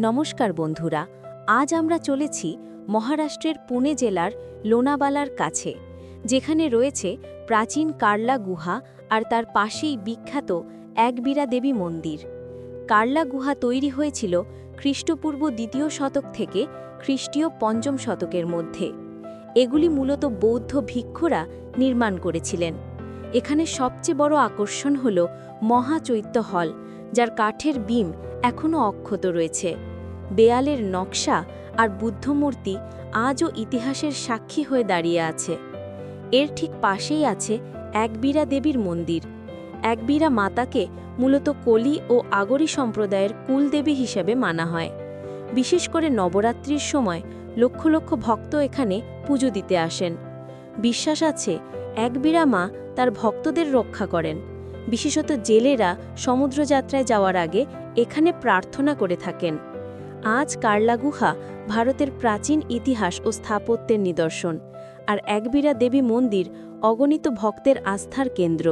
নমস্কার বন্ধুরা, আজ আমরা চলেছি মহারাষ্ট্রের পুনে জেলার লোনাবালার কাছে, যেখানে রয়েছে প্রাচীন কার্লা গুহা আর তার পাশেই বিখ্যাত একবীরা দেবী মন্দির। কার্লা গুহা তৈরি হয়েছিল খ্রিস্টপূর্ব দ্বিতীয় শতক থেকে খ্রিস্টীয় পঞ্চম শতকের মধ্যে। এগুলি মূলত বৌদ্ধ ভিক্ষুরা নির্মাণ করেছিলেন। এখানে সবচেয়ে বড় আকর্ষণ হল মহাচৈত্য হল যার কাঠের বিম এখনও অক্ষত রয়েছে। দেয়ালের নকশা আর বুদ্ধমূর্তি আজও ইতিহাসের সাক্ষী হয়ে দাঁড়িয়ে আছে। এর ঠিক পাশেই আছে একবীরা দেবীর মন্দির। একবীরা মাতাকে মূলত কলি ও আগরি সম্প্রদায়ের কুলদেবী হিসেবে মানা হয়। বিশেষ করে নবরাত্রির সময় লক্ষ লক্ষ ভক্ত এখানে পুজো দিতে আসেন। বিশ্বাস আছে, একবীরা মা তার ভক্তদের রক্ষা করেন। বিশেষত জেলেরা সমুদ্রযাত্রায় যাওয়ার আগে এখানে প্রার্থনা করে থাকেন। আজ কার্লা গুহা ভারতের প্রাচীন ইতিহাস ও স্থাপত্যের নিদর্শন, আর একবিরা দেবী মন্দির অগণিত ভক্তের আস্থার কেন্দ্র।